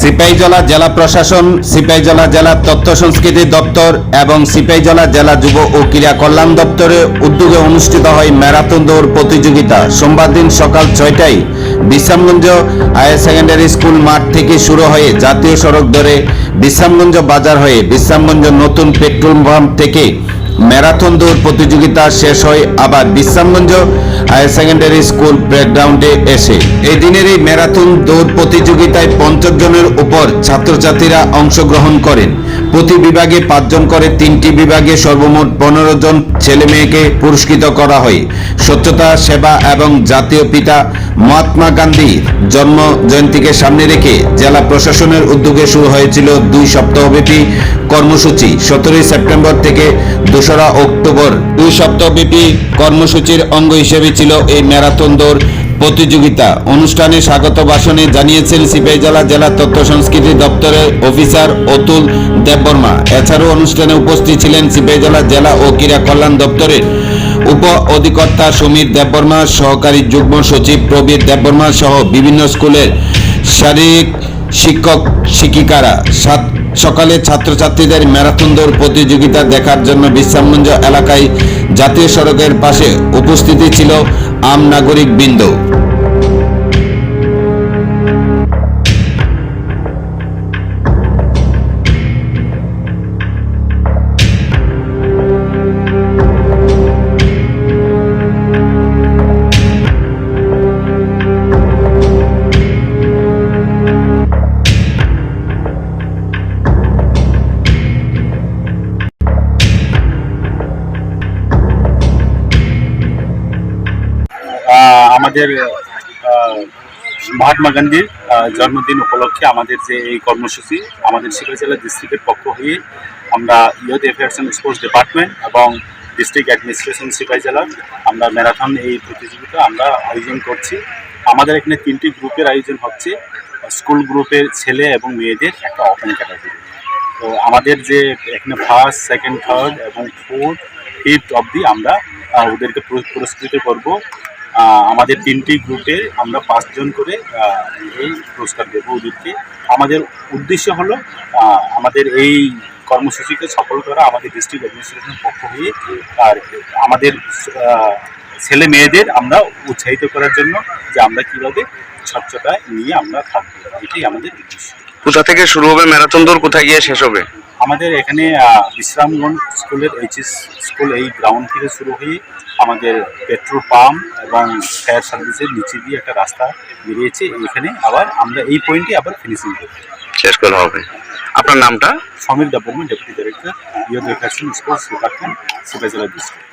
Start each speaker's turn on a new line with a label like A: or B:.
A: সিপাহীজলা জেলা প্রশাসন সিপাহীজলা জেলা তথ্য সংস্কৃতি দপ্তর এবং সিপাহীজলা জেলা যুব ও ক্রীড়া কল্যাণ দপ্তরের উদ্যোগে অনুষ্ঠিত হয় ম্যারাথন দৌড় প্রতিযোগিতা। সোমবার দিন সকাল ছয়টায় বিশ্রামগঞ্জ হায়ার সেকেন্ডারি স্কুল মাঠ থেকে শুরু হয়ে জাতীয় সড়ক ধরে বিশ্রামগঞ্জ বাজার হয়ে বিশ্রামগঞ্জ নতুন পেট্রোল পাম্প থেকে ম্যারাথন দৌড় প্রতিযোগিতা শেষ হয় আবার বিশ্রামগঞ্জ হায়ার সেকেন্ডারি স্কুল প্লেগ্রাউন্ডে এসে। এই দিনের এই ম্যারাথন দৌড় প্রতিযোগিতায় পঞ্চাশ জনের উপর ছাত্রছাত্রীরা অংশগ্রহণ করেন। প্রতি বিভাগে পাঁচজন করে তিনটি বিভাগে সর্বমোট পনেরো জন ছেলে মেয়েকে পুরস্কৃত করা হয়। স্বচ্ছতা, সেবা এবং জাতীয় পিতা মহাত্মা গান্ধী জন্ম জয়ন্তীকে সামনে রেখে জেলা প্রশাসনের উদ্যোগে শুরু হয়েছিল দুই সপ্তাহব্যাপী কর্মসূচি। সতেরোই সেপ্টেম্বর থেকে দোসরা অক্টোবর। দুই সপ্তাহব্যাপী কর্মসূচির অঙ্গ হিসেবে ছিল এই ম্যারাথন দৌড় প্রতিযোগিতা। অনুষ্ঠানে স্বাগত ভাষণে জানিয়েছেন সিপাহীজলা জেলা তথ্য সংস্কৃতি দপ্তরের অফিসার অতুল দেববর্মা। এছাড়াও অনুষ্ঠানে উপস্থিত ছিলেন সিপাহীজলা জেলা জেলা ও ক্রীড়া কল্যাণ দপ্তরের উপ অধিকর্তা সমীর দেববর্মা, সহকারী যুগ্ম সচিব প্রবীর দেববর্মা সহ বিভিন্ন স্কুলের শারীরিক শিক্ষক, শিক্ষিকারা। সকালে ছাত্রছাত্রীদের ম্যারাথন দৌড় প্রতিযোগিতা দেখার জন্য বিশ্রামগঞ্জ এলাকায় জাতীয় সড়কের পাশে উপস্থিতি ছিল আম নাগরিক বৃন্দ।
B: আমাদের মহাত্মা গান্ধীর জন্মদিন উপলক্ষে আমাদের যে এই কর্মসূচি, আমাদের শিবজেলা ডিস্ট্রিক্টের পক্ষ হয়ে আমরা youth affairs and sports department এবং ডিস্ট্রিক্ট অ্যাডমিনিস্ট্রেশন সিপাহী জেলার আমরা ম্যারাথন এই প্রতিযোগিতা আমরা আয়োজন করছি। আমাদের এখানে তিনটি গ্রুপের আয়োজন হচ্ছে স্কুল গ্রুপের ছেলে এবং মেয়েদের একটা ওপেন ক্যাটাগরি তো আমাদের যে এখানে ফার্স্ট সেকেন্ড থার্ড এবং ফোর্থ ফিফথ অবধি আমরা ওদেরকে পুরস- পুরস্কৃত করব। আমাদের তিনটি গ্রুপে আমরা পাঁচজন করে এই পুরস্কার দেবো ওদেরকে। আমাদের উদ্দেশ্য হলো আমাদের এই কর্মসূচিকে সফল করা আমাদের ডিস্ট্রিক্ট অ্যাডমিনিস্ট্রেশনের পক্ষ হয়ে, আর আমাদের ছেলে মেয়েদের আমরা উৎসাহিত করার জন্য যে আমরা কীভাবে স্বচ্ছতা নিয়ে আমরা থাকব। এটাই আমাদের উদ্দেশ্য।
C: কোথা থেকে শুরু হবে? ম্যারাথন দৌড় কোথায় গিয়ে শেষ হবে?
B: আমাদের এখানে বিশ্রামগঞ্জ স্কুলের এইচএস স্কুল এই গ্রাউন্ড থেকে শুরু হয়ে আমাদের পেট্রোল পাম্প এবং ফায়ার সার্ভিসের নিচে দিয়ে একটা রাস্তা বেরিয়েছে। এখানে আবার আমরা এই পয়েন্টে আবার ফিনিশিং করব।
C: শেষ করা হবে। আপনার নামটা?
B: Samir Debbarma deputy director youth affairs school Sipahijala district